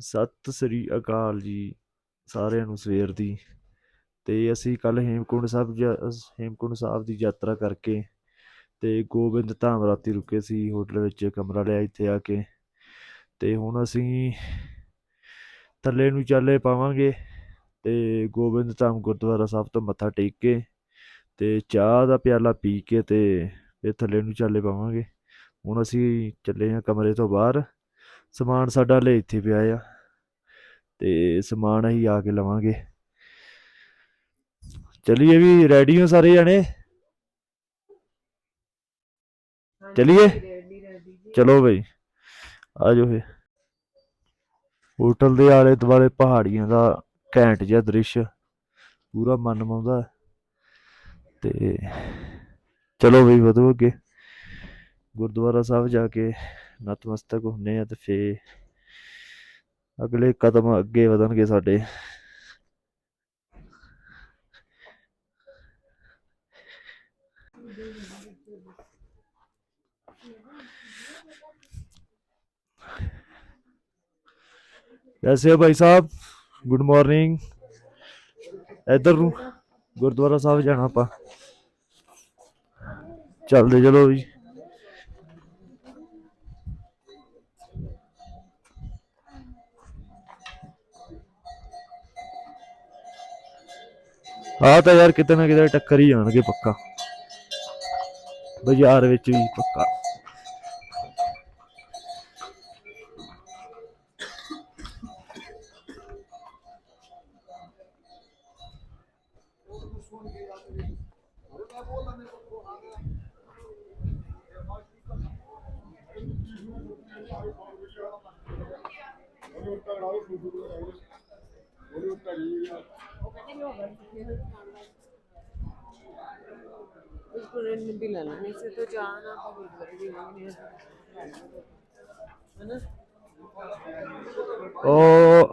ਸਤਿ ਸ੍ਰੀ ਅਕਾਲ ਜੀ ਸਾਰਿਆਂ ਨੂੰ ਸਵੇਰ ਦੀ। ਅਤੇ ਅਸੀਂ ਕੱਲ੍ਹ ਹੇਮਕੁੰਟ ਸਾਹਿਬ ਜਾ- ਹੇਮਕੁੰਟ ਸਾਹਿਬ ਦੀ ਯਾਤਰਾ ਕਰਕੇ ਅਤੇ ਗੋਬਿੰਦ ਧਾਮ ਰਾਤੀ ਰੁਕੇ ਸੀ, ਹੋਟਲ ਵਿੱਚ ਕਮਰਾ ਲਿਆ ਇੱਥੇ ਆ ਕੇ। ਅਤੇ ਹੁਣ ਅਸੀਂ ਥੱਲੇ ਨੂੰ ਚਾਲੇ ਪਾਵਾਂਗੇ ਅਤੇ ਗੋਬਿੰਦ ਧਾਮ ਗੁਰਦੁਆਰਾ ਸਾਹਿਬ ਤੋਂ ਮੱਥਾ ਟੇਕ ਕੇ ਅਤੇ ਚਾਹ ਦਾ ਪਿਆਲਾ ਪੀ ਕੇ ਅਤੇ ਫਿਰ ਥੱਲੇ ਨੂੰ ਚਾਲੇ ਪਾਵਾਂਗੇ। ਹੁਣ ਅਸੀਂ ਚੱਲੇ ਹਾਂ ਕਮਰੇ ਤੋਂ ਬਾਹਰ। ਸਮਾਨ ਸਾਡਾ ਲੈ ਇੱਥੇ ਪਿਆ ਆ ਤੇ ਸਮਾਨ ਅਸੀਂ ਆ ਕੇ ਲਵਾਂਗੇ। ਚਲਿਏ ਵੀ ਰੈਡੀ ਹੋ ਸਾਰੇ ਜਣੇ? ਚਲਿਏ? ਚਲੋ ਬਈ ਆ ਜਾਓ ਫੇ ਹੋਟਲ ਦੇ ਆਲੇ ਦੁਆਲੇ ਪਹਾੜੀਆਂ ਦਾ ਘੈਂਟ ਜਿਹਾ ਦ੍ਰਿਸ਼ ਪੂਰਾ ਮਨ ਮਾਉਂਦਾ। ਤੇ ਚਲੋ ਬਈ ਵਧੋ ਅੱਗੇ। ਗੁਰਦੁਆਰਾ ਸਾਹਿਬ ਜਾ ਕੇ ਨਤਮਸਤਕ ਹੁੰਨੇ ਆ ਤੇ ਫੇ ਅਗਲੇ ਕਦਮ ਅੱਗੇ ਵਧਣਗੇ ਸਾਡੇ। ਵੈਸੇ ਭਾਈ ਸਾਹਿਬ ਗੁੱਡ ਮਾਰਨਿੰਗ ਇਧਰ ਨੂੰ ਗੁਰਦੁਆਰਾ ਸਾਹਿਬ ਜਾਣਾ ਆਪਾਂ। ਚੱਲਦੇ, ਚਲੋ ਵੀ। ਆ ਤਾਂ ਯਾਰ ਕਿਤੇ ਨਾ ਕਿਤੇ ਟੱਕਰ ਹੀ ਜਾਣਗੇ ਪੱਕਾ। ਬਾਜ਼ਾਰ ਵਿੱਚ ਵੀ ਪੱਕਾ।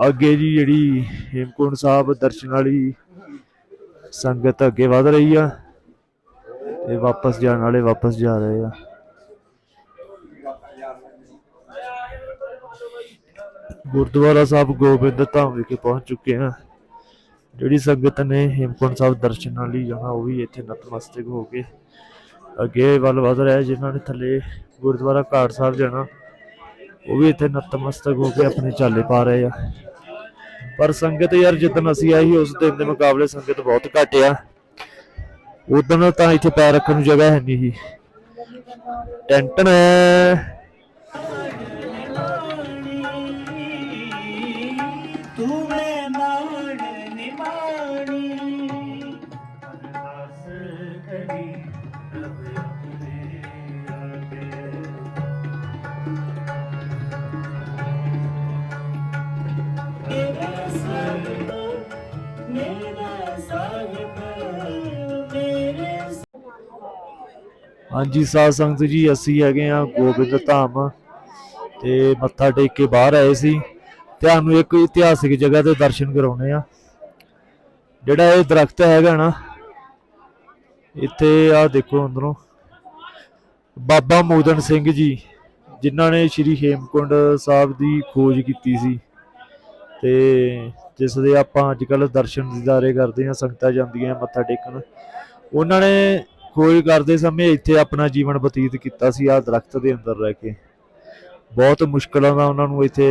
ਅੱਗੇ ਜੀ ਜਿਹੜੀ ਹੇਮਕੁੰਟ ਸਾਹਿਬ ਦਰਸ਼ਨ ਵਾਲੀ ਸੰਗਤ ਅੱਗੇ ਵਧ ਰਹੀ ਆ ਤੇ ਵਾਪਸ ਜਾਣ ਵਾਲੇ ਵਾਪਸ ਜਾ ਰਹੇ ਆ। ਗੁਰਦੁਆਰਾ ਸਾਹਿਬ ਗੋਬਿੰਦ ਧਾਮ ਵਿਖੇ ਪਹੁੰਚ ਚੁੱਕੇ ਆ। ਜਿਹੜੀ ਸੰਗਤ ਨੇ ਹੇਮਕੁੰਟ ਸਾਹਿਬ ਦਰਸ਼ਨ ਲਈ ਜਾਣਾ, ਉਹ ਵੀ ਇੱਥੇ ਨਤਮਸਤਕ ਹੋ ਕੇ ਅੱਗੇ ਵੱਲ ਵਧ ਰਿਹਾ, ਜਿਨ੍ਹਾਂ ਨੇ ਥੱਲੇ ਗੁਰਦੁਆਰਾ ਘਾਟ ਸਾਹਿਬ ਜਾਣਾ, ਉਹ ਵੀ ਇੱਥੇ ਨਤਮਸਤਕ ਹੋ ਕੇ ਆਪਣੇ ਚਾਲੇ ਪਾ ਰਹੇ ਆ। ਪਰ ਸੰਗਤ ਯਾਰ ਜਿੱਦਣ ਅਸੀਂ ਆਈ ਉਸ ਦਿਨ ਦੇ ਮੁਕਾਬਲੇ ਸੰਗਤ ਬਹੁਤ ਘੱਟ ਆ। ਉਦੋਂ ਤਾਂ ਇੱਥੇ ਪੈਰ ਰੱਖਣ ਨੂੰ ਜਗ੍ਹਾ ਹੈ ਨਹੀਂ ਸੀ। ਟੈਂਟ ਨੇ ਹਾਂਜੀ, ਸਾਧ ਸੰਗਤ ਜੀ, ਅਸੀਂ ਹੈਗੇ ਆ ਗੋਬਿੰਦ ਧਾਮ ਤੇ ਮੱਥਾ ਟੇਕ ਕੇ ਬਾਹਰ ਆਏ ਸੀ ਤੁਹਾਨੂੰ ਇੱਕ ਇਤਿਹਾਸਿਕ ਜਗ੍ਹਾ ਤੇ ਦਰਸ਼ਨ ਕਰਾਉਣੇ ਆ। ਜਿਹੜਾ ਇਹ ਦਰਖਤ ਹੈਗਾ ਨਾ, ਇੱਥੇ ਆ ਦੇਖੋ ਅੰਦਰੋਂ, ਬਾਬਾ ਮੋਦਨ ਸਿੰਘ ਜੀ, ਜਿਨ੍ਹਾਂ ਨੇ ਸ਼੍ਰੀ ਹੇਮਕੁੰਡ ਸਾਹਿਬ ਦੀ ਖੋਜ ਕੀਤੀ ਸੀ ਤੇ ਜਿਸ ਦੇ ਆਪਾਂ ਅੱਜ ਕੱਲ ਦਰਸ਼ਨ ਦੀਦਾਰੇ ਕਰਦੇ ਆ ਸੰਗਤਾਂ ਜਾਂਦੀਆਂ ਮੱਥਾ ਟੇਕਣ, ਉਹਨਾਂ ਨੇ ਖੋਜ ਕਰਦੇ ਸਮੇਂ ਇੱਥੇ ਆਪਣਾ ਜੀਵਨ ਬਤੀਤ ਕੀਤਾ ਸੀ ਆ ਦਰਖਤ ਦੇ ਅੰਦਰ ਰਹਿ ਕੇ। ਬਹੁਤ ਮੁਸ਼ਕਲਾਂ ਦਾ ਉਹਨਾਂ ਨੂੰ ਇੱਥੇ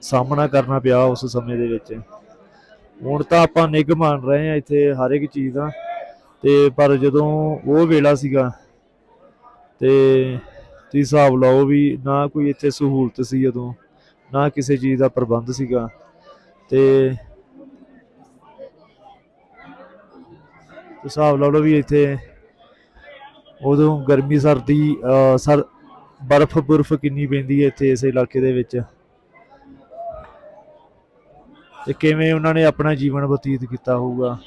ਸਾਹਮਣਾ ਕਰਨਾ ਪਿਆ ਉਸ ਸਮੇਂ ਦੇ ਵਿੱਚ। ਹੁਣ ਤਾਂ ਆਪਾਂ ਨਿੱਘ ਮੰਨ ਰਹੇ ਆ ਇੱਥੇ ਹਰ ਇੱਕ ਚੀਜ਼ ਦਾ। ਤੇ ਪਰ ਜਦੋਂ ਉਹ ਵੇਲਾ ਸੀਗਾ, ਤੇ ਤੁਸੀਂ ਹਿਸਾਬ ਲਾਓ ਵੀ ਨਾ ਕੋਈ ਇੱਥੇ ਸਹੂਲਤ ਸੀ ਉਦੋਂ, ਨਾ ਕਿਸੇ ਚੀਜ਼ ਦਾ ਪ੍ਰਬੰਧ ਸੀਗਾ। ਤੇ ਹਿਸਾਬ ਲਾ ਲਓ ਵੀ ਇੱਥੇ ਉਦੋਂ ਗਰਮੀ, ਸਰਦੀ, ਅਹ, ਸਰ, ਬਰਫ਼, ਬੁਰਫ ਕਿੰਨੀ ਪੈਂਦੀ ਹੈ ਇੱਥੇ ਇਸ ਇਲਾਕੇ ਦੇ ਵਿੱਚ? ਤੇ ਕਿਵੇਂ ਉਹਨਾਂ ਨੇ ਆਪਣਾ ਜੀਵਨ ਬਤੀਤ ਕੀਤਾ ਹੋਊਗਾ?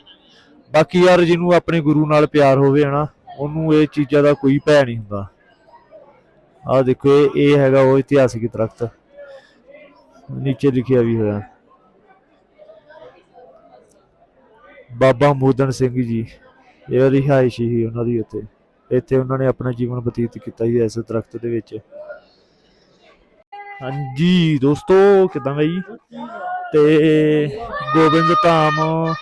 ਬਾਕੀ ਯਾਰ, ਜਿਹਨੂੰ ਆਪਣੇ ਗੁਰੂ ਨਾਲ ਪਿਆਰ ਹੋਵੇ, ਹਨਾ, ਉਹਨੂੰ ਇਹ ਚੀਜ਼ਾਂ ਦਾ ਕੋਈ ਭੈ ਨਹੀਂ ਹੁੰਦਾ। ਆਹ ਦੇਖੋ, ਇਹ ਹੈਗਾ ਉਹ ਇਤਿਹਾਸਿਕ ਦਰਖਤ। ਨੀਚੇ ਲਿਖਿਆ ਵੀ ਹੋਇਆ। ਬਾਬਾ ਮੋਦਨ ਸਿੰਘ ਜੀ, ਇਹ ਰਿਹਾਇਸ਼ ਹੀ ਉਹਨਾਂ ਦੀ ਉੱਥੇ ਇੱਥੇ ਉਹਨਾਂ ਨੇ ਆਪਣਾ ਜੀਵਨ ਬਤੀਤ ਕੀਤਾ ਜੀ ਇਸ ਦਰਖਤ ਦੇ ਵਿੱਚ। ਹਾਂਜੀ ਦੋਸਤੋ, ਕਿਦਾਂ ਬਈ? ਤੇ ਗੋਬਿੰਦ ਧਾਮ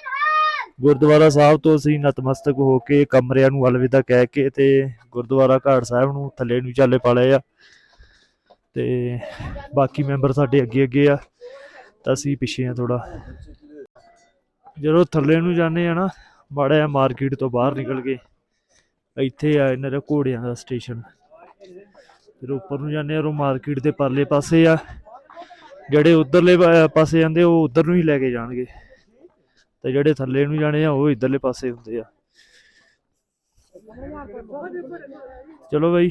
ਗੁਰਦੁਆਰਾ ਸਾਹਿਬ ਤੋਂ ਅਸੀਂ ਨਤਮਸਤਕ ਹੋ ਕੇ ਕਮਰਿਆਂ ਨੂੰ ਅਲਵਿਦਾ ਕਹਿ ਕੇ ਤੇ ਗੁਰਦੁਆਰਾ ਘਾਟ ਸਾਹਿਬ ਨੂੰ ਥੱਲੇ ਨੂੰ ਚਾਲੇ ਪਾਲੇ ਆ। ਤੇ ਬਾਕੀ ਮੈਂਬਰ ਸਾਡੇ ਅੱਗੇ ਅੱਗੇ ਆ, ਤਾਂ ਅਸੀਂ ਪਿੱਛੇ ਆ ਥੋੜਾ ਜਦੋਂ ਥੱਲੇ ਨੂੰ ਜਾਂਦੇ ਆ ਨਾ, ਮਾੜਾ ਜਿਹਾ ਮਾਰਕੀਟ ਤੋਂ ਬਾਹਰ ਨਿਕਲ ਕੇ ਇੱਥੇ ਆ ਇਹਨਾਂ ਦਾ ਘੋੜਿਆਂ ਦਾ ਸਟੇਸ਼ਨ ਫਿਰ ਉੱਪਰ ਨੂੰ ਜਾਂਦੇ ਆ ਉਹ ਮਾਰਕੀਟ ਦੇ ਪਰਲੇ ਪਾਸੇ ਆ। ਜਿਹੜੇ ਉਧਰਲੇ ਪਾਸੇ ਜਾਂਦੇ, ਉਹ ਉਧਰ ਨੂੰ ਹੀ ਲੈ ਕੇ ਜਾਣਗੇ। ਤੇ ਜਿਹੜੇ ਥੱਲੇ ਨੂੰ ਜਾਣੇ ਆ, ਉਹ ਇਧਰਲੇ ਪਾਸੇ ਹੁੰਦੇ ਆ। ਚਲੋ ਬਾਈ।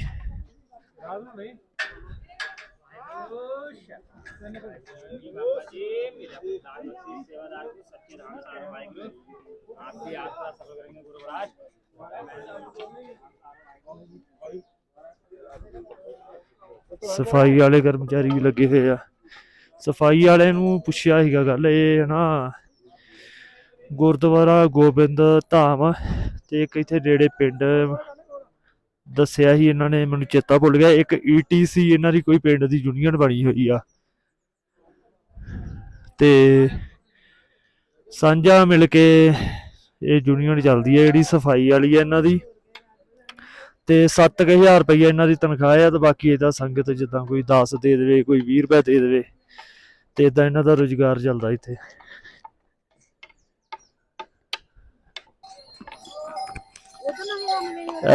ਸਫ਼ਾਈ ਵਾਲੇ ਕਰਮਚਾਰੀ ਵੀ ਲੱਗੇ ਹੋਏ ਆ। ਸਫ਼ਾਈ ਵਾਲੇ ਨੂੰ ਪੁੱਛਿਆ ਸੀਗਾ ਗੱਲ ਇਹ ਹੈ ਨਾ, ਗੁਰਦੁਆਰਾ ਗੋਬਿੰਦ ਧਾਮ ਤੇ ਇੱਕ ਇੱਥੇ ਨੇੜੇ ਪਿੰਡ ਦੱਸਿਆ ਸੀ ਇਹਨਾਂ ਨੇ, ਮੈਨੂੰ ਚੇਤਾ ਭੁੱਲ ਗਿਆ, ਇੱਕ ਈਟੀਸੀ ਇਹਨਾਂ ਦੀ ਕੋਈ ਪਿੰਡ ਦੀ ਯੂਨੀਅਨ ਬਣੀ ਹੋਈ ਆ। ਤੇ ਸਾਂਝਾ ਮਿਲ ਕੇ ਇਹ ਯੂਨੀਅਨ ਚੱਲਦੀ ਹੈ, ਜਿਹੜੀ ਸਫ਼ਾਈ ਵਾਲੀ ਹੈ ਇਹਨਾਂ ਦੀ। ਤੇ 7000 ਰੁਪਈਆ ਇਹਨਾਂ ਦੀ ਤਨਖਾਹ ਆ ਤੇ ਬਾਕੀ ਇਹਦਾ ਸੰਗਤ ਜਿੱਦਾਂ ਕੋਈ 10 ਦੇ ਦੇਵੇ, ਕੋਈ 20 ਰੁਪਏ ਦੇ ਦੇਵੇ, ਤੇ ਇਦਾਂ ਇਹਨਾਂ ਦਾ ਰੋਜ਼ਗਾਰ ਚੱਲਦਾ ਇੱਥੇ।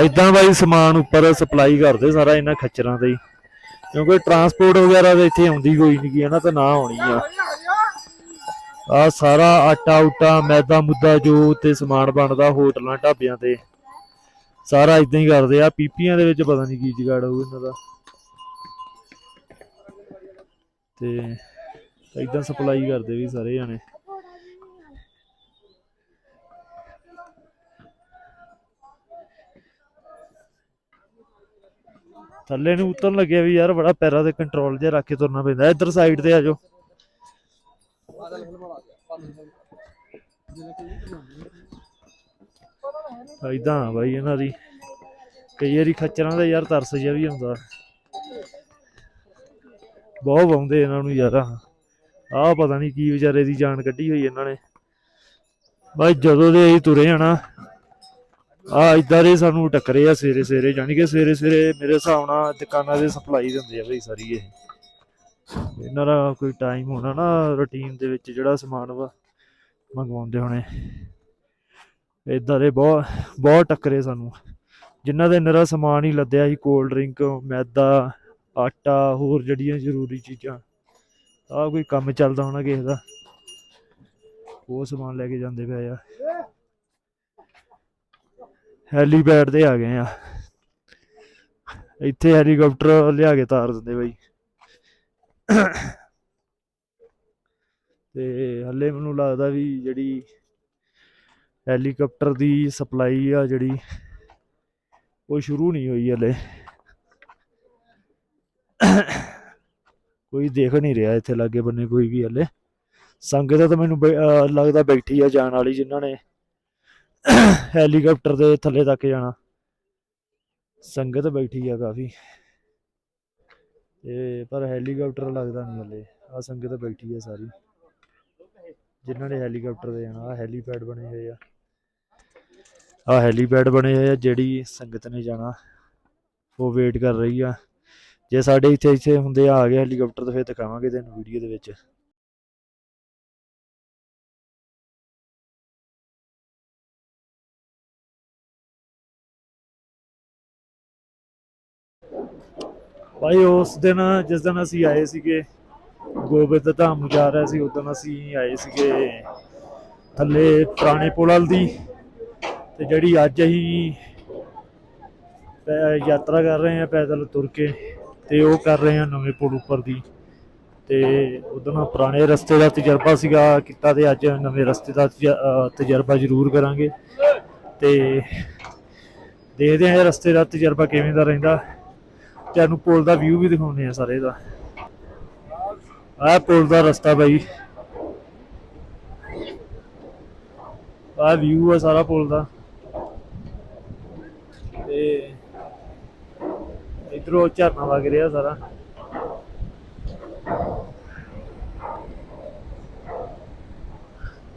ਇਦਾਂ ਬਾਈ ਸਮਾਨ ਉੱਪਰ ਸਪਲਾਈ ਕਰਦੇ ਸਾਰਾ ਇਹਨਾਂ ਖੱਚਰਾਂ ਤੇ ਹੀ, ਕਿਉਂਕਿ ਟਰਾਂਸਪੋਰਟ ਵਗੈਰਾ ਤੇ ਇੱਥੇ ਆਉਂਦੀ ਕੋਈ ਨਹੀਂ ਗੀ ਨਾ ਤਾਂ ਨਾ ਆਉਣੀ ਆ। ਆ ਸਾਰਾ ਆਟਾ ਉਟਾ, ਮੈਦਾ ਮੁੱਦਾ ਜੋ ਤੇ ਸਮਾਨ ਬਣਦਾ ਹੋਟਲਾਂ, ਢਾਬਿਆਂ ਤੇ। ਸਾਰਾ ਇਦਾਂ ਹੀ ਕਰਦੇ ਆ, ਪੀਪੀਆਂ ਦੇ ਵਿੱਚ ਪਤਾ ਨਹੀਂ ਕੀ ਜਗਾੜ ਹੋਊ ਇਹਨਾਂ ਦਾ। ਤੇ ਇਦਾਂ ਸਪਲਾਈ ਕਰਦੇ ਵੀ ਸਾਰੇ ਜਾਣੇ। ਥੱਲੇ ਨੂੰ ਉਤਰਨ ਲੱਗਿਆ ਵੀ ਯਾਰ ਬੜਾ ਪੈਰਾਂ ਤੇ ਕੰਟਰੋਲ ਜਿਹਾ ਰੱਖ ਕੇ ਤੁਰਨਾ ਪੈਂਦਾ, ਇੱਧਰ ਸਾਈਡ ਤੇ ਆ ਜਾਓ। ਇਦਾਂ ਆ ਬਾਈ ਇਹਨਾਂ ਦੀ। ਕਈ ਵਾਰੀ ਖੱਚਰਾਂ ਦਾ ਯਾਰ ਤਰਸ ਜਿਹਾ ਵੀ ਆਉਂਦਾ ਬਹੁਤ ਵਾਉਂਦੇ ਇਹਨਾਂ ਨੂੰ ਯਾਰ। ਆਹ ਪਤਾ ਨਹੀਂ ਕੀ ਵਿਚਾਰੇ ਦੀ ਜਾਨ ਕੱਢੀ ਹੋਈ ਇਹਨਾਂ ਨੇ। ਬਾਈ ਜਦੋਂ ਦੇ ਅਸੀਂ ਤੁਰੇ ਆਣਾ ਆ ਇਦਾਂ ਦੇ ਸਾਨੂੰ ਟੱਕਰੇ ਆ ਸਵੇਰੇ ਸਵੇਰੇ ਜਾਣੀ ਕਿ ਸਵੇਰੇ ਸਵੇਰੇ ਮੇਰੇ ਹਿਸਾਬ ਨਾਲ ਦੁਕਾਨਾਂ ਦੇ ਸਪਲਾਈ ਦਿੰਦੇ ਆ ਬਈ ਸਾਰੀ ਇਹ। ਇਹਨਾਂ ਦਾ ਕੋਈ ਟਾਈਮ ਹੋਣਾ ਨਾ ਰੁਟੀਨ ਦੇ ਵਿੱਚ ਜਿਹੜਾ ਸਮਾਨ ਵਾ, ਮੰਗਵਾਉਂਦੇ ਹੋਣੇ। ਇਦਾਂ ਦੇ ਬਹੁਤ ਬਹੁਤ ਟੱਕਰੇ ਸਾਨੂੰ। ਜਿਨ੍ਹਾਂ ਦੇ ਨਿਰਾ ਸਮਾਨ ਹੀ ਲੱਦਿਆ ਸੀ ਕੋਲਡ ਡਰਿੰਕ ਮੈਦਾ, ਆਟਾ, ਹੋਰ ਜਿਹੜੀਆਂ ਜ਼ਰੂਰੀ ਚੀਜ਼ਾਂ ਆ ਕੋਈ ਕੰਮ ਚੱਲਦਾ ਹੋਣਾ ਕਿਸੇ ਦਾ। ਉਹ ਸਮਾਨ ਲੈ ਕੇ ਜਾਂਦੇ ਪਏ ਆ। ਹੈਲੀਪੈਡ ਤੇ ਆ ਗਏ ਆ। ਇੱਥੇ ਹੈਲੀਕਾਪਟਰ ਲਿਆ ਕੇ ਤਾਰ ਦਿੰਦੇ ਬਾਈ। ਤੇ ਹੱਲੇ ਮੈਨੂੰ ਲੱਗਦਾ ਵੀ ਜਿਹੜੀ ਹੈਲੀਕਾਪਟਰ ਦੀ ਸਪਲਾਈ ਆ ਜਿਹੜੀ, ਉਹ ਸ਼ੁਰੂ ਨਹੀਂ ਹੋਈ ਹਲੇ। ਕੋਈ ਦੇਖ ਨਹੀਂ ਰਿਹਾ ਇੱਥੇ ਲਾਗੇ ਬੰਨੇ ਕੋਈ ਵੀ ਹਲੇ। ਸੰਗਤ ਤਾਂ ਮੈਨੂੰ ਬੈ- ਲੱਗਦਾ ਬੈਠੀ ਆ ਜਾਣ ਵਾਲੀ ਜਿਨ੍ਹਾਂ ਨੇ ਹੈਲੀਕਾਪਟਰ ਦੇ ਥੱਲੇ ਤੱਕ ਜਾਣਾ। ਸੰਗਤ ਬੈਠੀ ਆ ਕਾਫੀ। ਤੇ ਪਰ ਹੈਲੀਕਾਪਟਰ ਲੱਗਦਾ ਨਹੀਂ ਹਲੇ। ਆ ਸੰਗਤ ਬੈਠੀ ਆ ਸਾਰੀ। ਜਿਨ੍ਹਾਂ ਨੇ ਹੈਲੀਕਾਪਟਰ ਤੇ ਜਾਣਾ ਆ ਹੈਲੀਪੈਡ ਬਣੇ ਹੋਏ ਆ। ਆ ਹੈਲੀਪੈਡ ਬਣੇ ਹੋਏ ਆ, ਜਿਹੜੀ ਸੰਗਤ ਨੇ ਜਾਣਾ। ਉਹ ਵੇਟ ਕਰ ਰਹੀ ਆ। ਜੇ ਸਾਡੇ ਇੱਥੇ ਇੱਥੇ ਹੁੰਦੇ ਆ ਆ ਗਏ ਹੈਲੀਕਾਪਟਰ, ਤਾਂ ਫਿਰ ਦਿਖਾਵਾਂਗੇ ਤੈਨੂੰ ਵੀਡੀਓ ਦੇ ਵਿੱਚ। ਭਾਈ, ਉਸ ਦਿਨ, ਜਿਸ ਦਿਨ ਅਸੀਂ ਆਏ ਸੀਗੇ, ਗੋਬਿੰਦ ਧਾਮ ਨੂੰ ਜਾ ਰਹੇ ਸੀ ਉਦੋਂ ਅਸੀਂ ਆਏ ਸੀਗੇ ਥੱਲੇ ਪੁਰਾਣੇ ਪੁਲ ਦੀ ਤੇ ਜਿਹੜੀ ਅੱਜ ਅਸੀਂ ਪੈ- ਯਾਤਰਾ ਕਰ ਰਹੇ ਹਾਂ ਪੈਦਲ ਤੁਰ ਕੇ ਤੇ ਉਹ ਕਰ ਰਹੇ ਹਾਂ ਨਵੇਂ ਪੁਲ ਉੱਪਰ ਦੀ ਤੇ ਉਦੋਂ ਪੁਰਾਣੇ ਰਸਤੇ ਦਾ ਤਜਰਬਾ ਸੀਗਾ ਕੀਤਾ ਤੇ ਅੱਜ ਨਵੇਂ ਰਸਤੇ ਦਾ ਤਜਰਬਾ ਜ਼ਰੂਰ ਕਰਾਂਗੇ ਤੇ ਦੇਖਦੇ ਹਾਂ ਇਹ ਰਸਤੇ ਦਾ ਤਜਰਬਾ ਕਿਵੇਂ ਦਾ ਰਹਿੰਦਾ। ਤੁਹਾਨੂੰ ਪੁਲ ਦਾ ਵਿਊ ਵੀ ਦਿਖਾਉਨੇ ਆ ਸਾਰੇ ਦਾ ਆਹ ਪੁਲ ਦਾ ਰਸਤਾ ਬਾਈ। ਆਹ ਵਿਊ ਆ ਸਾਰਾ ਪੁਲ ਦਾ। ਤੇ ਇਧਰੋਂ ਝਰਨਾ ਵਗ ਰਿਹਾ ਸਾਰਾ।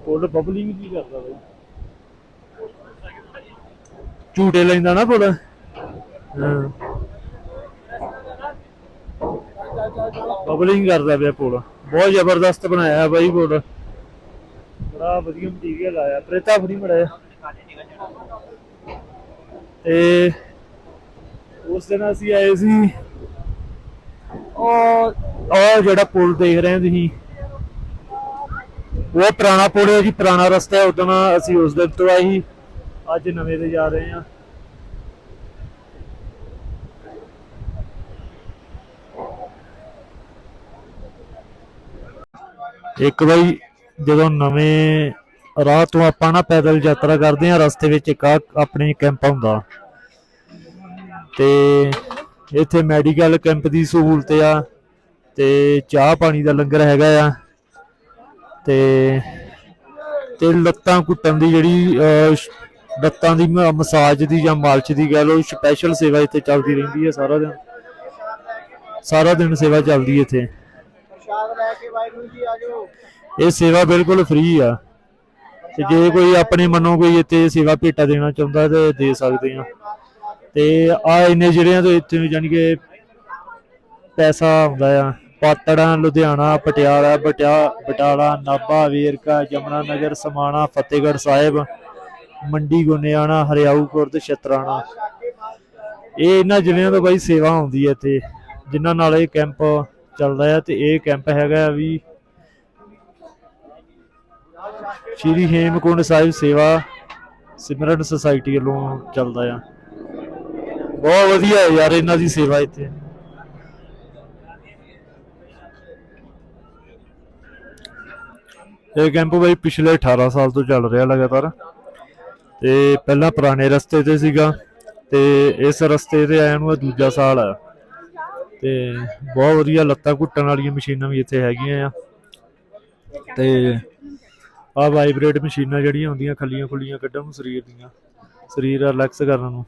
ਪੁਲ ਬਬਲੀ ਵੀ ਕੀ ਕਰਦਾ ਬਾਈ। ਝੂਟੇ ਲੈਂਦਾ ਨਾ ਪੁਲ। ਹਾਂ। ਬਬਲਿੰਗ ਕਰਦਾ ਪਿਆ ਪੁਲ ਬਹੁਤ ਜ਼ਬਰਦਸਤ ਬਣਾਇਆ ਬਾਈ ਪੁੱਲ ਬੜਾ ਵਧੀਆ ਮਟੀਰੀਅਲ ਆਇਆ। ਪ੍ਰੇਤਾ ਫਰੀ ਮੜਿਆ ਤੇ ਉਸ ਦਿਨ ਅਸੀਂ ਆਏ ਸੀ। ਉਹ ਉਹ ਜਿਹੜਾ ਪੁਲ ਦੇਖ ਰਹੇ ਤੁਸੀਂ। ਉਹ ਪੁਰਾਣਾ ਪੁਲ ਹੈ ਜੀ, ਪੁਰਾਣਾ ਰਸਤਾ ਹੈ। ਉਦੋਂ ਅਸੀਂ ਉਸ ਦਿਨ ਤੋਂ ਆਏ ਅੱਜ ਨਵੇਂ ਤੇ ਜਾ ਰਹੇ ਹਾਂ। ਇੱਕ ਬਾਈ ਜਦੋਂ ਨਵੇਂ ਰਾਹ ਤੋਂ ਆਪਾਂ ਨਾ ਪੈਦਲ ਯਾਤਰਾ ਕਰਦੇ ਹਾਂ, ਰਸਤੇ ਵਿੱਚ ਇੱਕ ਆਹ ਆਪਣੇ ਕੈਂਪ ਹੁੰਦਾ। ਤੇ ਇੱਥੇ ਮੈਡੀਕਲ ਕੈਂਪ ਦੀ ਸਹੂਲਤ ਆ ਤੇ ਚਾਹ ਪਾਣੀ ਦਾ ਲੰਗਰ ਹੈਗਾ ਆ। ਤੇ ਤੇ ਲੱਤਾਂ ਕੁੱਟਣ ਦੀ ਜਿਹੜੀ ਲੱਤਾਂ ਦੀ ਮਸਾਜ ਦੀ ਜਾਂ ਮਾਲਸ਼ ਦੀ ਗੱਲ ਉਹ ਸਪੈਸ਼ਲ ਸੇਵਾ ਇੱਥੇ ਚੱਲਦੀ ਰਹਿੰਦੀ ਹੈ ਸਾਰਾ ਦਿਨ। ਸਾਰਾ ਦਿਨ ਸੇਵਾ ਚੱਲਦੀ ਇੱਥੇ। ਪ੍ਰਸ਼ਾਦ ਲੈ ਕੇ ਵਾਹਿਗੁਰੂ ਜੀ ਆਜੋ ਇਹ ਸੇਵਾ ਬਿਲਕੁਲ ਫ੍ਰੀ ਆ। ਤੇ ਜੇ ਕੋਈ ਆਪਣੇ ਮਨੋਂ ਕੋਈ ਇੱਥੇ ਸੇਵਾ ਭੇਟਾ ਦੇਣਾ ਚਾਹੁੰਦਾ ਤੇ ਦੇ ਸਕਦੇ ਆ। ਤੇ ਆ ਇੰਨੇ ਜ਼ਿਲ੍ਹਿਆਂ ਤੋਂ ਇੱਥੇ ਜਾਨੀ ਕਿ ਪੈਸਾ ਆਉਂਦਾ ਆ। ਪਾਤੜਾਂ, ਲੁਧਿਆਣਾ, ਪਟਿਆਲਾ, ਬਟਿਆ, ਬਟਾਲਾ, ਨਾਭਾ, ਵੇਰਕਾ ਜਮਨਾ ਨਗਰ, ਸਮਾਣਾ, ਫਤਿਹਗੜ੍ਹ ਸਾਹਿਬ, ਮੰਡੀ, ਗੁਨਿਆਣਾ, ਹਰਿਆਊ, ਖੁਰਦ, ਛਤਰਾਣਾ। ਇਹ ਇਹਨਾਂ ਜ਼ਿਲ੍ਹਿਆਂ ਤੋਂ ਬਾਈ ਸੇਵਾ ਆਉਂਦੀ ਹੈ ਇੱਥੇ। ਜਿਨ੍ਹਾਂ ਨਾਲ ਇਹ ਕੈਂਪ ਚੱਲਦਾ ਆ ਤੇ ਇਹ ਕੈਂਪ ਹੈਗਾ ਵੀ ਸ਼੍ਰੀ ਹੇਮਕੁੰਡ ਸਾਹਿਬ ਸੇਵਾ ਸਿਮਰਨ ਸੁਸਾਇਟੀ ਵੱਲੋਂ ਚੱਲਦਾ ਆ। ਬਹੁਤ ਵਧੀਆ ਯਾਰ ਇਹਨਾਂ ਦੀ ਸੇਵਾ ਇੱਥੇ। ਇਹ ਕੈਂਪ ਬਈ ਪਿਛਲੇ 18 ਸਾਲ ਤੋਂ ਚੱਲ ਰਿਹਾ ਲਗਾਤਾਰ। ਤੇ ਪਹਿਲਾਂ ਪੁਰਾਣੇ ਰਸਤੇ ਤੇ ਸੀਗਾ ਤੇ ਇਸ ਰਸਤੇ ਤੇ ਆਇਆ ਨੂੰ ਦੂਜਾ ਸਾਲ ਆ। ਤੇ ਬਹੁਤ ਵਧੀਆ ਲੱਤਾਂ ਘੁੱਟਣ ਵਾਲੀਆਂ ਮਸ਼ੀਨਾਂ ਵੀ ਇੱਥੇ ਹੈਗੀਆਂ ਆ। ਤੇ ਆ ਵਾਈਬ੍ਰੇਟ ਮਸ਼ੀਨਾਂ ਜਿਹੜੀਆਂ ਹੁੰਦੀਆਂ ਖੱਲੀਆਂ ਖੁੱਲੀਆਂ ਕੱਢਣ ਨੂੰ ਸਰੀਰ ਦੀਆਂ, ਸਰੀਰ ਰਿਲੈਕਸ ਕਰਨ ਨੂੰ।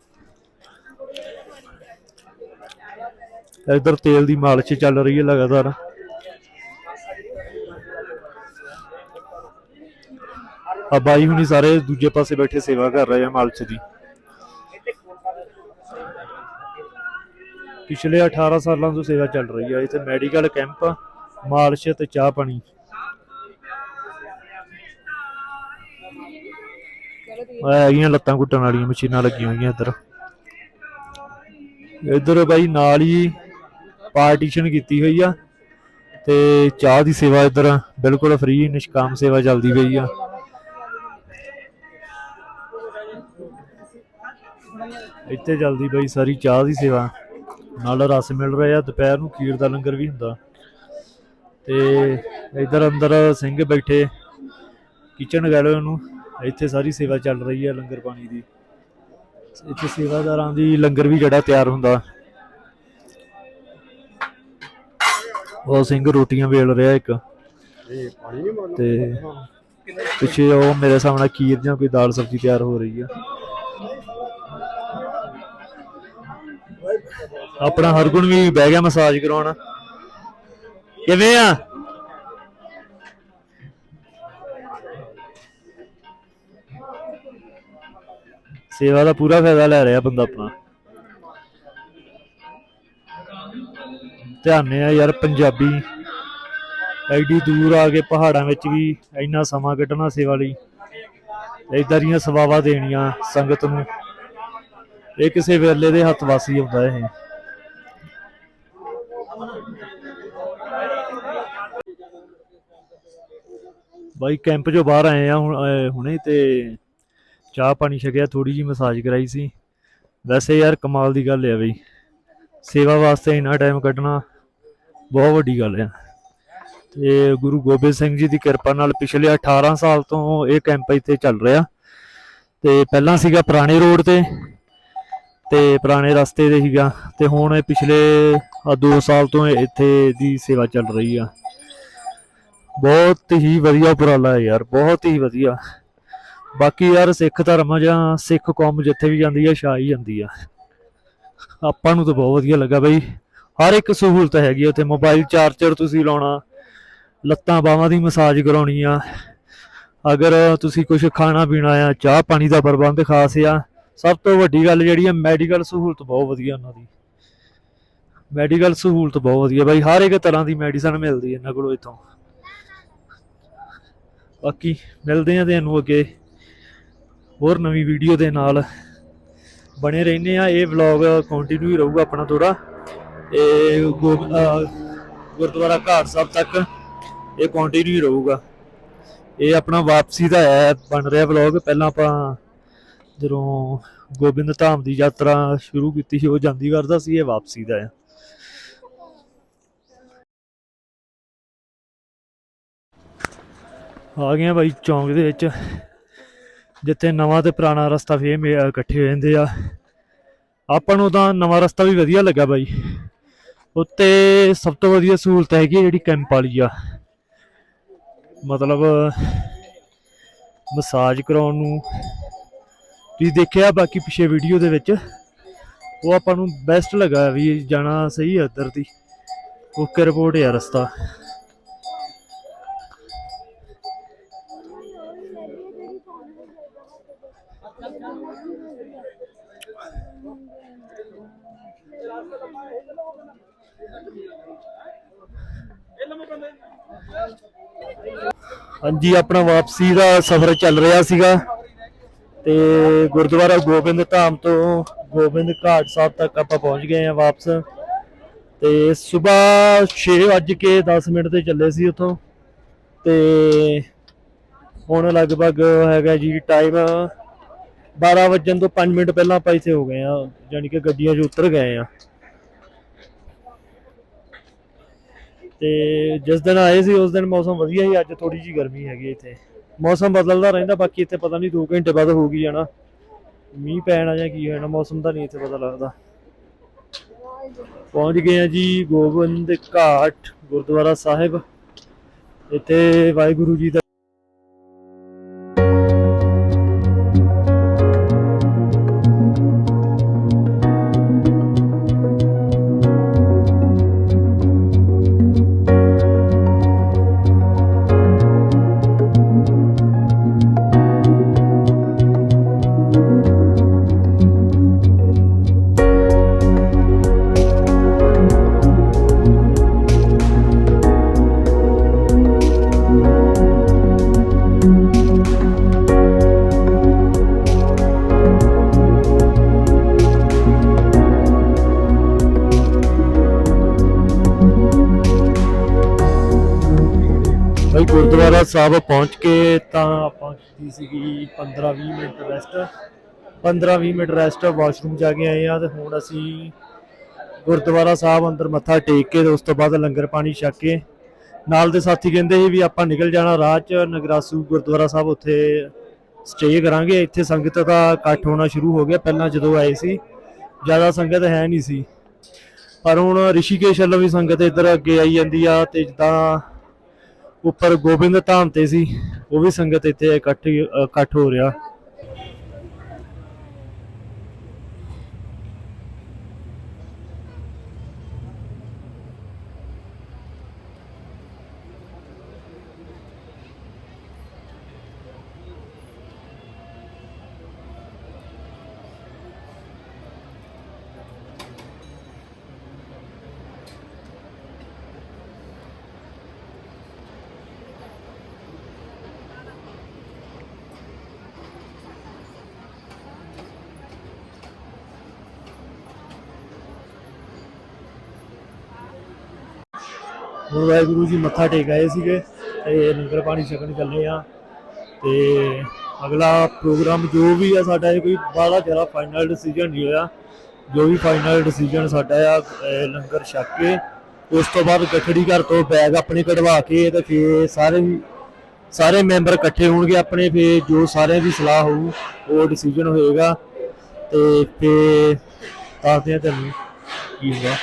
ਇਧਰ ਤੇਲ ਦੀ ਮਾਲਿਸ਼ ਚੱਲ ਰਹੀ ਹੈ ਲਗਾਤਾਰ। ਆ ਬਾਈ ਹੁਣੀ ਸਾਰੇ ਦੂਜੇ ਪਾਸੇ ਬੈਠੇ ਸੇਵਾ ਕਰ ਰਹੇ ਆ ਮਾਲਿਸ਼ ਦੀ। ਪਿਛਲੇ 18 ਸਾਲਾਂ ਤੋਂ ਸੇਵਾ ਚੱਲ ਰਹੀ ਹੈ ਇੱਥੇ ਮੈਡੀਕਲ ਕੈਂਪ ਮਾਲਿਸ਼ ਤੇ ਚਾਹ ਪਾਣੀ ਆਹ ਹੈਗੀਆਂ ਲੱਤਾਂ ਘੁੱਟਣ ਵਾਲੀਆਂ ਮਸ਼ੀਨਾਂ ਲੱਗੀਆਂ ਹੋਈਆਂ ਇੱਧਰ ਇੱਧਰ ਬਾਈ ਨਾਲ ਹੀ ਪਾਰਟੀਸ਼ਨ ਕੀਤੀ ਹੋਈ ਆ ਤੇ ਚਾਹ ਦੀ ਸੇਵਾ ਇੱਧਰ ਬਿਲਕੁਲ ਫ੍ਰੀ ਨਿਸ਼ਕਾਮ ਸੇਵਾ ਚੱਲਦੀ ਪਈ ਆ ਇੱਥੇ ਚੱਲਦੀ ਬਈ ਸਾਰੀ ਚਾਹ ਦੀ ਸੇਵਾ ਨਾਲ ਰਸ ਮਿਲ ਰਿਹਾ ਦੁਪਹਿਰ ਨੂੰ ਖੀਰ ਦਾ ਲੰਗਰ ਵੀ ਹੁੰਦਾ। ਤੇ ਇੱਧਰ ਅੰਦਰ ਸਿੰਘ ਬੈਠੇ ਕਿਚਨ ਲਓ ਇਹਨੂੰ ਇੱਥੇ ਸਾਰੀ ਸੇਵਾ ਚੱਲ ਰਹੀ ਹੈ ਲੰਗਰ ਪਾਣੀ ਦੀ। ਇੱਥੇ ਸੇਵਾਦਾਰਾਂ ਦੀ ਲੰਗਰ ਵੀ ਜਿਹੜਾ ਤਿਆਰ ਹੁੰਦਾ। ਉਹ ਸਿੰਘ ਰੋਟੀਆਂ ਵੇਲ ਰਿਹਾ ਇੱਕ। ਤੇ ਪਿੱਛੇ ਉਹ ਮੇਰੇ ਸਾਹਮਣੇ ਖੀਰ ਜਾਂ ਕੋਈ ਦਾਲ ਸਬਜ਼ੀ ਤਿਆਰ ਹੋ ਰਹੀ ਆ। ਆਪਣਾ ਹਰਗੁਣ ਵੀ ਬਹਿ ਗਿਆ ਮਸਾਜ ਕਰਾਉਣ। ਕਿਵੇਂ ਆ? ਸੇਵਾ ਦਾ ਪੂਰਾ ਫਾਇਦਾ ਲੈ ਰਿਹਾ ਬੰਦਾ ਆਪਣਾ। ਧਿਆਨ ਆ ਯਾਰ ਪੰਜਾਬੀ ਐਡੀ ਦੂਰ ਆ ਕੇ ਪਹਾੜਾਂ ਵਿੱਚ ਵੀ ਇੰਨਾ ਸਮਾਂ ਕੱਢਣਾ ਸੇਵਾ ਲਈ। ਏਦਾਂ ਦੀਆਂ ਸੇਵਾਵਾਂ ਦੇਣੀਆਂ ਸੰਗਤ ਨੂੰ। ਇਹ ਕਿਸੇ ਵੇਲੇ ਦੇ ਹੱਥ ਵਾਸੀ ਹੁੰਦਾ ਇਹ। ਬਾਈ ਕੈਂਪ ਚੋਂ ਬਾਹਰ ਆਏ ਆ ਹੁਣੇ ਤੇ ਚਾਹ ਪਾਣੀ ਛਕਿਆ ਥੋੜੀ ਜੀ ਮਸਾਜ ਕਰਾਈ ਸੀ। ਵੈਸੇ ਯਾਰ ਕਮਾਲ ਦੀ ਗੱਲ ਹੈ ਬਈ। ਸੇਵਾ ਵਾਸਤੇ ਇੰਨਾ ਟਾਈਮ ਕੱਢਣਾ ਬਹੁਤ ਵੱਡੀ ਗੱਲ ਹੈ ਤੇ ਗੁਰੂ ਗੋਬਿੰਦ ਸਿੰਘ ਜੀ ਦੀ ਕਿਰਪਾ ਨਾਲ ਪਿਛਲੇ 18 ਸਾਲ ਤੋਂ ਇਹ ਕੈਂਪ ਇੱਥੇ ਚੱਲ ਰਿਹਾ। ਤੇ ਪਹਿਲਾਂ ਸੀਗਾ ਪੁਰਾਣੇ ਰੋਡ ਤੇ ਤੇ ਪੁਰਾਣੇ ਰਸਤੇ ਤੇ ਸੀਗਾ। ਤੇ ਹੁਣ ਇਹ ਪਿਛਲੇ 2 ਸਾਲ ਤੋਂ ਇੱਥੇ ਦੀ ਸੇਵਾ ਚੱਲ ਰਹੀ ਆ। ਬਹੁਤ ਹੀ ਵਧੀਆ ਉਪਰਾਲਾ ਹੈ ਯਾਰ, ਬਹੁਤ ਹੀ ਵਧੀਆ। ਬਾਕੀ ਯਾਰ ਸਿੱਖ ਧਰਮ ਜਾਂ ਸਿੱਖ ਕੌਮ ਜਿੱਥੇ ਵੀ ਜਾਂਦੀ ਹੈ ਛਾ ਜਾਂਦੀ ਆ। ਆਪਾਂ ਨੂੰ ਤਾਂ ਬਹੁਤ ਵਧੀਆ ਲੱਗਾ ਬਈ। ਹਰ ਇੱਕ ਸਹੂਲਤ ਹੈਗੀ ਆ ਉੱਥੇ ਮੋਬਾਈਲ ਚਾਰਜਰ ਤੁਸੀਂ ਲਾਉਣਾ, ਲੱਤਾਂ ਬਾਹਾਂ ਦੀ ਮਸਾਜ ਕਰਾਉਣੀ ਆ। ਅਗਰ ਤੁਸੀਂ ਕੁਝ ਖਾਣਾ ਪੀਣਾ ਆ, ਚਾਹ ਪਾਣੀ ਦਾ ਪ੍ਰਬੰਧ ਖਾਸ ਆ, ਸਭ ਤੋਂ ਵੱਡੀ ਗੱਲ ਜਿਹੜੀ ਆ ਮੈਡੀਕਲ ਸਹੂਲਤ ਬਹੁਤ ਵਧੀਆ ਉਹਨਾਂ ਦੀ। ਮੈਡੀਕਲ ਸਹੂਲਤ ਬਹੁਤ ਵਧੀਆ ਬਾਈ, ਹਰ ਇੱਕ ਤਰ੍ਹਾਂ ਦੀ ਮੈਡੀਸਨ ਮਿਲਦੀ ਇਹਨਾਂ ਕੋਲੋਂ ਇੱਥੋਂ। ਬਾਕੀ ਮਿਲਦੇ ਆ ਤੁਹਾਨੂੰ ਅੱਗੇ ਹੋਰ ਨਵੀਂ ਵੀਡੀਓ ਦੇ ਨਾਲ। ਬਣੇ ਰਹਿੰਦੇ ਆ ਇਹ ਵਲੌਗ ਕੰਟੀਨਿਊ ਹੀ ਰਹੂਗਾ ਆਪਣਾ ਥੋੜਾ ਇਹ ਗੋ- ਗੁਰਦੁਆਰਾ ਘਾਟ ਸਾਹਿਬ ਤੱਕ ਇਹ ਕੰਟੀਨਿਊ ਹੀ ਰਹੂਗਾ। ਇਹ ਆਪਣਾ ਵਾਪਸੀ ਦਾ ਹੈ, ਬਣ ਰਿਹਾ ਵਲੌਗ ਪਹਿਲਾਂ ਆਪਾਂ ਜਦੋਂ ਗੋਬਿੰਦ ਧਾਮ ਦੀ ਯਾਤਰਾ ਸ਼ੁਰੂ ਕੀਤੀ ਸੀ, ਉਹ ਜਾਂਦੀ ਕਰਦਾ ਸੀ, ਇਹ ਵਾਪਸੀ ਦਾ ਹੈ। ਆ ਗਏ ਆ ਬਾਈ ਚੌਂਕ ਦੇ ਵਿੱਚ। ਜਿੱਥੇ ਨਵਾਂ ਤੇ ਪੁਰਾਣਾ ਰਸਤਾ ਫੇਮ ਇਕੱਠੇ ਹੋ ਜਾਂਦੇ ਆ। ਆਪਾਂ ਨੂੰ ਤਾਂ ਨਵਾਂ ਰਸਤਾ ਵੀ ਵਧੀਆ ਲੱਗਾ ਬਾਈ। ਉੱਤੇ ਸਭ ਤੋਂ ਵਧੀਆ ਸਹੂਲਤ ਹੈਗੀ ਆ ਜਿਹੜੀ ਕੈਂਪ ਵਾਲੀ ਆ। ਮਤਲਬ ਮਸਾਜ ਕਰਾਉਣ ਨੂੰ। ਤੁਸੀਂ ਦੇਖਿਆ ਬਾਕੀ ਪਿਛੇ ਵੀਡੀਓ ਦੇ ਵਿੱਚ, ਉਹ ਆਪਾਂ ਨੂੰ ਬੈਸਟ ਲੱਗਾ ਵੀ ਜਾਣਾ ਸਹੀ ਹੈ ਇੱਧਰ ਦੀ। ਓਕੇ ਰਿਪੋਰਟ ਆ ਰਸਤਾ। ਹਾਂਜੀ, ਆਪਣਾ ਵਾਪਸੀ ਦਾ ਸਫ਼ਰ ਚੱਲ ਰਿਹਾ ਸੀਗਾ ਤੇ ਗੁਰਦੁਆਰਾ ਗੋਬਿੰਦ ਧਾਮ ਤੋਂ ਗੋਬਿੰਦ ਘਾਟ ਸਾਹਿਬ ਤੱਕ ਆਪਾਂ ਪਹੁੰਚ ਗਏ ਆ ਵਾਪਸ। ਤੇ ਸਵੇਰ 6:10 ਮਿੰਟ ਤੇ ਚੱਲੇ ਸੀ ਉੱਥੋਂ। ਤੇ ਹੁਣ ਲਗਭਗ ਹੈਗਾ ਜੀ ਟਾਈਮ 12 ਵਜਣ ਤੋਂ 5 ਮਿੰਟ ਪਹਿਲਾਂ ਆਪਾਂ ਇੱਥੇ ਹੋ ਗਏ ਆ ਯਾਨੀ ਕਿ ਗੱਡੀਆਂ 'ਚ ਉਤਰ ਗਏ ਆ ਤੇ ਜਿਸ ਦਿਨ ਆਏ ਸੀ, ਉਸ ਦਿਨ ਮੌਸਮ ਵਧੀਆ ਸੀ, ਅੱਜ ਥੋੜੀ ਜੀ ਗਰਮੀ ਹੈਗੀ ਇੱਥੇ। ਮੌਸਮ ਬਦਲਦਾ ਰਹਿੰਦਾ, ਬਾਕੀ ਇੱਥੇ ਪਤਾ ਨਹੀਂ 2 ਘੰਟੇ ਬਾਅਦ ਹੋਊਗੀ ਜਾਣਾ। ਮੀਂਹ ਪੈਣਾ ਜਾਂ ਕੀ ਹੋਣਾ ਮੌਸਮ ਦਾ ਨਹੀਂ ਇੱਥੇ ਪਤਾ ਲੱਗਦਾ। ਪਹੁੰਚ ਗਏ ਆ ਜੀ ਗੋਬਿੰਦ ਘਾਟ ਗੁਰਦੁਆਰਾ ਸਾਹਿਬ। ਇੱਥੇ ਵਾਹਿਗੁਰੂ ਜੀ ਦਾ ਸਾਹਿਬ ਪਹੁੰਚ ਕੇ ਤਾਂ ਆਪਾਂ ਕੀਤੀ ਸੀਗੀ 15-20 minute rest 15-20 minute rest washroom ਜਾ ਕੇ ਆਏ ਆ ਤੇ ਹੁਣ ਅਸੀਂ ਗੁਰਦੁਆਰਾ ਸਾਹਿਬ ਅੰਦਰ ਮੱਥਾ ਟੇਕ ਕੇ ਤੇ ਉਸ ਤੋਂ ਬਾਅਦ ਲੰਗਰ ਪਾਣੀ ਛਕ ਕੇ ਨਾਲ ਦੇ ਸਾਥੀ ਕਹਿੰਦੇ ਸੀ ਵੀ ਆਪਾਂ ਨਿਕਲ ਜਾਣਾ ਰਾਹ 'ਚ, ਨਗਰਾਸੂ ਗੁਰਦੁਆਰਾ ਸਾਹਿਬ ਉੱਥੇ ਸਟੇ ਕਰਾਂਗੇ। ਇੱਥੇ ਸੰਗਤ ਦਾ ਇਕੱਠ ਹੋਣਾ ਸ਼ੁਰੂ ਹੋ ਗਿਆ, ਪਹਿਲਾਂ ਜਦੋਂ ਆਏ ਸੀ, ਜ਼ਿਆਦਾ ਸੰਗਤ ਹੈ ਨਹੀਂ ਸੀ। ਪਰ ਹੁਣ ਰਿਸ਼ੀਕੇਸ਼ ਵੱਲੋਂ ਵੀ ਸੰਗਤ ਇੱਧਰ ਅੱਗੇ ਆਈ ਜਾਂਦੀ ਆ ਤੇ ਜਿੱਦਾਂ ਉੱਪਰ ਗੋਬਿੰਦ ਧਾਮ ਤੇ ਸੀ ਉਹ ਵੀ ਸੰਗਤ ਇੱਥੇ ਇਕੱਠ ਇਕੱਠ ਹੋ ਰਿਹਾ। ਹੁਣ ਵਾਹਿਗੁਰੂ ਜੀ ਮੱਥਾ ਟੇਕ ਆਏ ਸੀਗੇ ਤੇ ਲੰਗਰ ਪਾਣੀ ਛਕਣ ਚੱਲੇ ਆ ਤੇ ਅਗਲਾ ਪ੍ਰੋਗਰਾਮ ਜੋ ਵੀ ਆ ਸਾਡਾ, ਇਹ ਕੋਈ ਬਾਹਲਾ ਜ਼ਿਆਦਾ ਫਾਈਨਲ ਡਿਸੀਜਨ ਨਹੀਂ ਹੋਇਆ। ਜੋ ਵੀ ਫਾਈਨਲ ਡਿਸੀਜਨ ਸਾਡਾ ਆ ਲੰਗਰ ਛਕ ਕੇ, ਉਸ ਤੋਂ ਬਾਅਦ ਗਠੜੀ ਘਰ ਤੋਂ ਬੈਗ ਆਪਣੇ ਕਢਵਾ ਕੇ ਤੇ ਫਿਰ ਸਾਰੇ ਸਾਰੇ ਮੈਂਬਰ ਇਕੱਠੇ ਹੋਣਗੇ ਆਪਣੇ, ਫਿਰ ਜੋ ਸਾਰਿਆਂ ਦੀ ਸਲਾਹ ਹੋਊ, ਉਹ ਡਿਸੀਜਨ ਹੋਏਗਾ। ਤੇ ਫਿਰ ਦੱਸਦੇ ਆ ਤੁਹਾਨੂੰ ਕੀ ਹੋਗਾ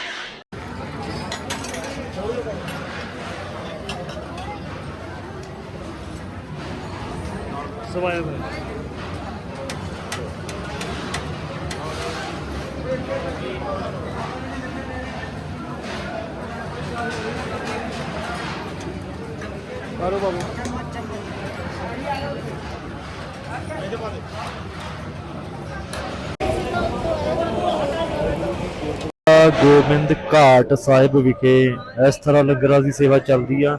ਬਾਰੋ ਬਾਬੂ ਗੋਬਿੰਦ ਘਾਟ ਸਾਹਿਬ ਵਿਖੇ ਇਸ ਤਰ੍ਹਾਂ ਲੰਗਰਾਂ ਦੀ ਸੇਵਾ ਚੱਲਦੀ ਆ।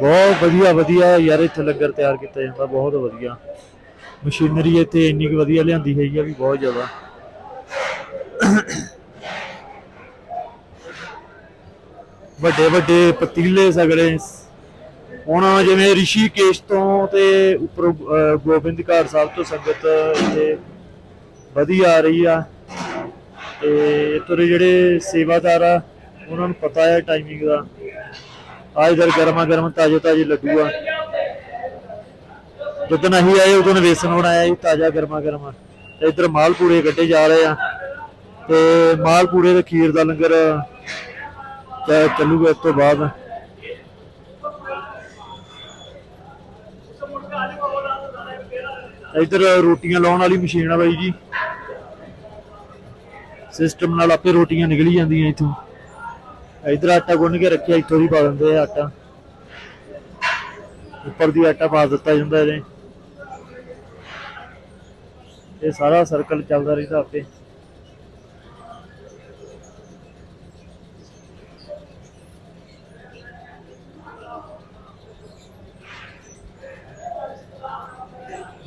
ਬਹੁਤ ਵਧੀਆ ਵਧੀਆ ਯਾਰ ਇੱਥੇ ਲੰਗਰ ਤਿਆਰ ਕੀਤਾ ਜਾਂਦਾ, ਬਹੁਤ ਵਧੀਆ। ਮਸ਼ੀਨਰੀ ਇੱਥੇ ਇੰਨੀ ਕੁ ਵਧੀਆ ਲਿਆਂਦੀ ਹੈਗੀ ਆ ਵੀ ਬਹੁਤ ਜ਼ਿਆਦਾ। ਵੱਡੇ ਵੱਡੇ ਪਤੀਲੇ ਸਗੜੇ ਹੁਣ ਜਿਵੇਂ ਰਿਸ਼ੀਕੇਸ਼ ਤੋਂ ਤੇ ਉੱਪਰ ਗੋਬਿੰਦ ਘਾਟ ਸਾਹਿਬ ਤੋਂ ਸੰਗਤ ਇੱਥੇ ਵਧੀਆ ਆ ਰਹੀ ਆ। ਤੇ ਇੱਥੋਂ ਦੇ ਜਿਹੜੇ ਸੇਵਾਦਾਰ ਆ, ਉਹਨਾਂ ਨੂੰ ਪਤਾ ਹੈ ਟਾਈਮਿੰਗ ਦਾ। ਆ ਇਧਰ ਗਰਮਾ ਗਰਮ ਤਾਜ਼ੇ ਤਾਜ਼ੇ ਲੱਡੂ ਆ। ਜਦੋਂ ਅਸੀਂ ਆਏ, ਉਦੋਂ ਵੇਸਣ ਬਣਾਇਆ ਸੀ ਤਾਜ਼ਾ ਗਰਮਾ ਗਰਮ। ਤੇ ਇਧਰ ਮਾਲਪੂੜੇ ਕੱਢੇ ਜਾ ਰਹੇ ਆ। ਤੇ ਮਾਲਪੂੜੇ ਦੇ ਖੀਰ ਦਾ ਲੰਗਰ ਚੱਲੂਗਾ ਇਸ ਤੋਂ ਬਾਅਦ। ਇਧਰ ਰੋਟੀਆਂ ਲਾਉਣ ਵਾਲੀ ਮਸ਼ੀਨ ਆ ਬਾਈ ਜੀ। ਸਿਸਟਮ ਨਾਲ ਆਪੇ ਰੋਟੀਆਂ ਨਿਕਲੀ ਜਾਂਦੀਆਂ ਇਥੋਂ। ਇਧਰ ਆਟਾ ਗੁੰਨ ਕੇ ਰੱਖਿਆ, ਇੱਥੋਂ ਹੀ ਪਾ ਦਿੰਦੇ ਆ ਆਟਾ। ਉੱਪਰ ਦੀ ਆਟਾ ਪਾ ਦਿੱਤਾ ਜਾਂਦਾ ਇਹਦੇ। ਇਹ ਸਾਰਾ ਸਰਕਲ ਚੱਲਦਾ ਰਹਿੰਦਾ ਆਪੇ।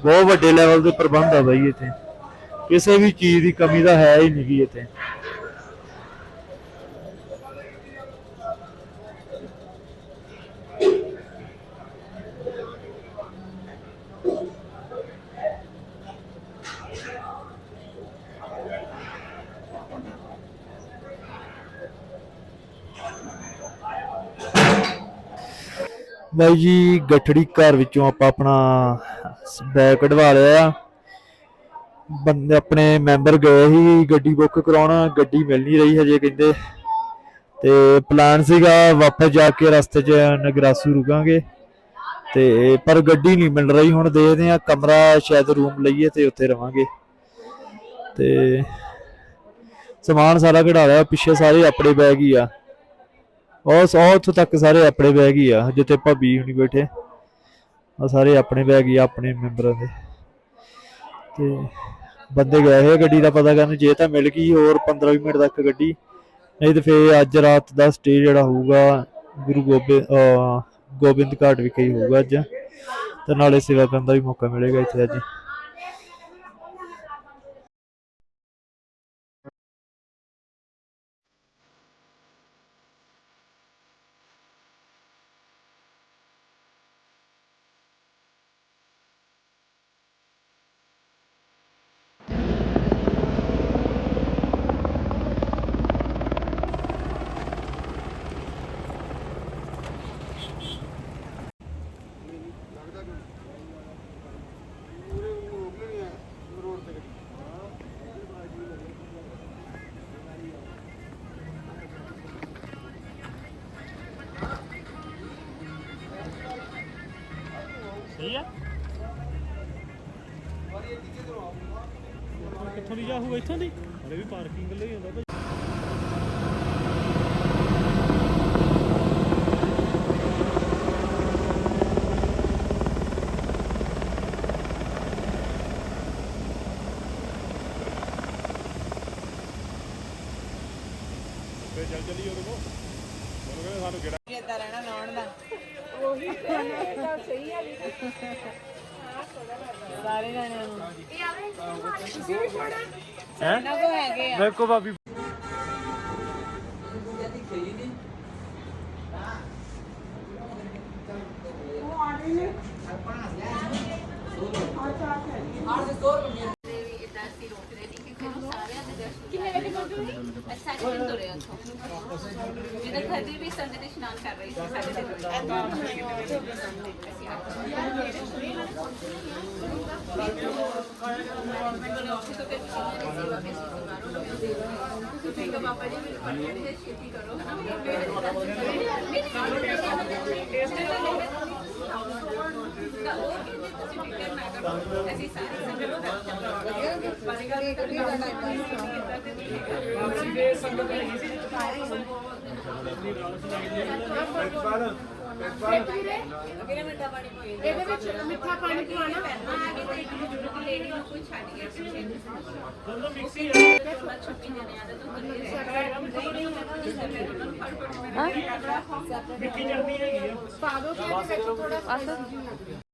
ਬਹੁਤ ਵੱਡੇ ਲੈਵਲ ਦੇ ਪ੍ਰਬੰਧ ਆ ਬਾਈ ਇੱਥੇ। ਕਿਸੇ ਵੀ ਚੀਜ਼ ਦੀ ਕਮੀ ਤਾਂ ਹੈ ਹੀ ਨਹੀਂ ਇੱਥੇ। ਬਾਈ ਜੀ, ਗੱਠੜੀ ਘਰ ਵਿੱਚੋਂ ਆਪਾਂ ਆਪਣਾ ਬੈਗ ਕਢਵਾ ਲਿਆ। ਆ ਬੰਦੇ ਆਪਣੇ ਮੈਂਬਰ ਗਏ ਸੀ ਗੱਡੀ ਬੁੱਕ ਕਰਾਉਣ, ਗੱਡੀ ਮਿਲ ਨਹੀਂ ਰਹੀ ਹਜੇ ਕਹਿੰਦੇ। ਤੇ ਪਲਾਨ ਸੀਗਾ ਵਾਪਸ ਜਾ ਕੇ ਰਸਤੇ 'ਚ ਨਗਰਾਸੂ ਰੁਕਾਂਗੇ। ਤੇ ਪਰ ਗੱਡੀ ਨਹੀਂ ਮਿਲ ਰਹੀ, ਹੁਣ ਦੇਖਦੇ ਆ ਕਮਰਾ ਸ਼ਾਇਦ ਰੂਮ ਲਈਏ ਤੇ ਉੱਥੇ ਰਵਾਂਗੇ। ਤੇ ਸਮਾਨ ਸਾਰਾ ਕਢਾ ਲਿਆ, ਪਿੱਛੇ ਸਾਰੇ ਆਪਣੇ ਬੈਗ ਹੀ ਆ। ਉਹ ਸੌ ਉੱਥੋਂ ਤੱਕ ਸਾਰੇ ਆਪਣੇ ਬੈਗ ਹੀ ਆ, ਜਿੱਥੇ ਭਾਬੀ ਹੁਣੀ ਬੈਠੇ। ਆ ਸਾਰੇ ਆਪਣੇ ਬੈਗ ਹੀ ਆ ਆਪਣੇ ਮੈਂਬਰਾਂ ਦੇ। ਤੇ ਬੰਦੇ ਗਏ ਹੋਏ ਗੱਡੀ ਦਾ ਪਤਾ ਕਰਨ, ਜੇ ਤਾਂ ਮਿਲ ਗਈ ਹੋਰ 15 20 ਮਿੰਟ ਤੱਕ ਗੱਡੀ। ਨਹੀਂ ਤੇ ਫੇਰ ਅੱਜ ਰਾਤ ਦਾ ਸਟੇ ਜਿਹੜਾ ਹੋਊਗਾ, ਗੁਰੂ ਗੋਬਿੰਦ ਅਹ ਗੋਬਿੰਦ ਘਾਟ ਵਿਖੇ ਹੀ ਹੋਊਗਾ ਅੱਜ। ਤੇ ਨਾਲੇ ਸੇਵਾ ਕਰਨ ਦਾ ਵੀ ਮੌਕਾ ਮਿਲੇਗਾ ਇੱਥੇ ਅੱਜ। ਹੋਊਗਾ ਇੱਥੋਂ ਦੀ। ਹਲੇ ਵੀ ਪਾਰਕਿੰਗ ਲਈ ਹੁੰਦਾ ਭਾਈ। ਫੇਰ ਚੱਲ ਚੱਲੀ ਉਹਦੇ ਕੋਲ। ਉਹਨੂੰ ਕਹਿੰਦੇ ਸਾਨੂੰ ਕਿਹੜਾ ਇਦਾਂ ਰਹਿਣਾ ਲਾਉਣ ਦਾ। ਸਾਰੇ ਜਾਣਿਆਂ ਨੂੰ। ਹੈ ਇਹਨਾਂ ਮੇਰੇ ਕੋ ਭਾਬੀ ਕਿੰਨੇ ਵਜੇ ਪਹੁੰਚੂਗੀ ਸਾਡੇ ਦਿਨ ਤੁਰੇ ਉੱਥੋਂ ਜਿਹਦੇ ਖਦੀ ਵੀ ਸੰਦੇ ਦੇ ਇਸ਼ਨਾਨ ਕਰ ਰਹੀ ਸੀ ਸਾਡੇ ਦਿਨ ਪਾਪਾ ਜੀ ਮੈਨੂੰ ਪੜ੍ਹਨ ਦੇ ਛੇਤੀ ਕਰੋ। ਤਾਂ ਉਹ ਕਹਿੰਦੇ ਤੁਸੀਂ ਫਿਕਰ ਨਾ ਕਰੋ ਅਸੀਂ ਸਾਰੇ ਸੰਗਤ। ਦਾ ਬਾਰੇ ਗੱਲ ਕਰਨੀ ਇਹਦੇ ਵਿੱਚ ਮਿੱਠਾ ਪਾਣੀ ਪਵਾਣਾ ਆ। ਕੇ ਤੇ ਇੱਕ ਬਜ਼ੁਰਗ ਲੇਡੀ ਨੂੰ ਕੋਈ ਛੱਡ ਗਿਆ ਪਿੱਛੇ ਦੋਨੋਂ ਮਿਕਸੀ ਹੈ ਛੁੱਟੀ ਦੇਣੇ ਆ ਤਾਂ ਤੁਸੀਂ ਸਰਕਾਰ ਨੂੰ ਪਾ ਦੋ ਕਿ ਇਹਦੇ ਵਿੱਚ ਥੋੜਾ